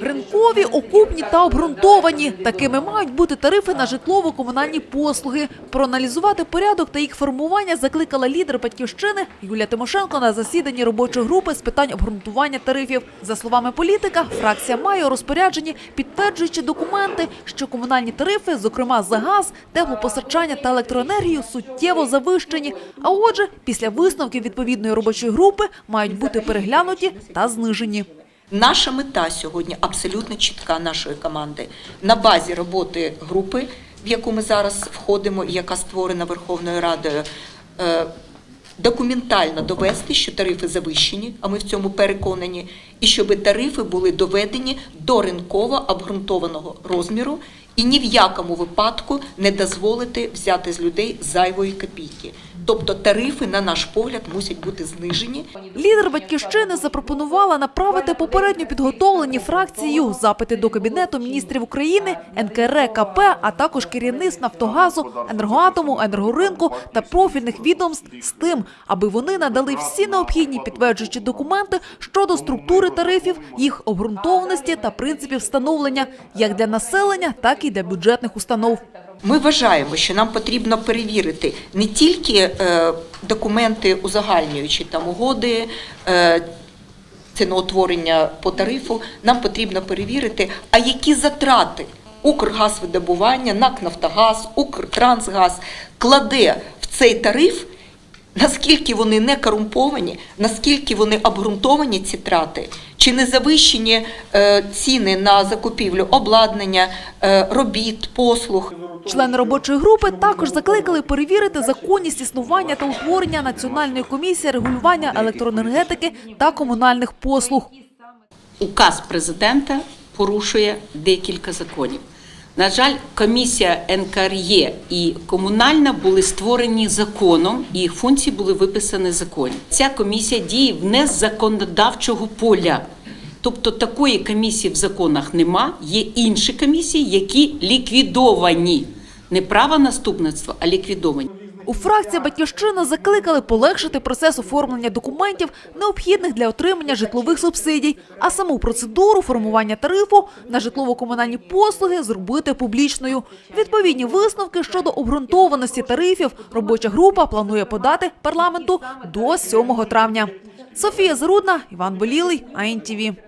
Ринкові, окупні та обґрунтовані. Такими мають бути тарифи на житлово-комунальні послуги. Проаналізувати порядок та їх формування закликала лідер батьківщини Юлія Тимошенко на засіданні робочої групи з питань обґрунтування тарифів. За словами політика, фракція має у розпорядженні підтверджуючі документи, що комунальні тарифи, зокрема за газ, теплопостачання та електроенергію, суттєво завищені. А отже, після висновків відповідної робочої групи мають бути переглянуті та знижені. Наша мета сьогодні абсолютно чітка нашої команди на базі роботи групи, в яку ми зараз входимо, яка створена Верховною Радою. е, Документально довести, що тарифи завищені, а ми в цьому переконані, і щоб тарифи були доведені до ринково обґрунтованого розміру, і ні в якому випадку не дозволити взяти з людей зайвої копійки. Тобто тарифи, на наш погляд, мусять бути знижені. Лідер батьківщини запропонувала направити попередньо підготовлені фракцією запити до кабінету міністрів України, НКРКП, а також керівництв Нафтогазу, енергоатому, енергоринку та профільних відомств з тим, аби вони надали всі необхідні підтверджуючі документи щодо структури тарифів, їх обґрунтованості та принципів встановлення як для населення, так і для бюджетних установ. Ми вважаємо, що нам потрібно перевірити не тільки е, документи узагальнюючі там угоди. Е, ціноутворення по тарифу, нам потрібно перевірити, а які затрати Укргазвидобування, НАК «Нафтогаз», Укртрансгаз кладе в цей тариф, наскільки вони не корумповані, наскільки вони обґрунтовані ці трати, чи не завищені е, ціни на закупівлю обладнання, е, робіт, послуг. Члени робочої групи також закликали перевірити законність існування та утворення Національної комісії регулювання електроенергетики та комунальних послуг. указ президента порушує декілька законів. На жаль, комісія НКРЄ і комунальна були створені законом, і їх функції були виписані законі. Ця комісія діє з законодавчого поля. Тобто такої комісії в законах нема. Є інші комісії, які ліквідовані. Не право наступництва, а ліквідовані. У фракції «Батьківщина» закликали полегшити процес оформлення документів, необхідних для отримання житлових субсидій, а саму процедуру формування тарифу на житлово-комунальні послуги зробити публічною. Відповідні висновки щодо обґрунтованості тарифів робоча група планує подати парламенту до 7 травня. Софія Зарудна, Іван Болілий, АНТВ.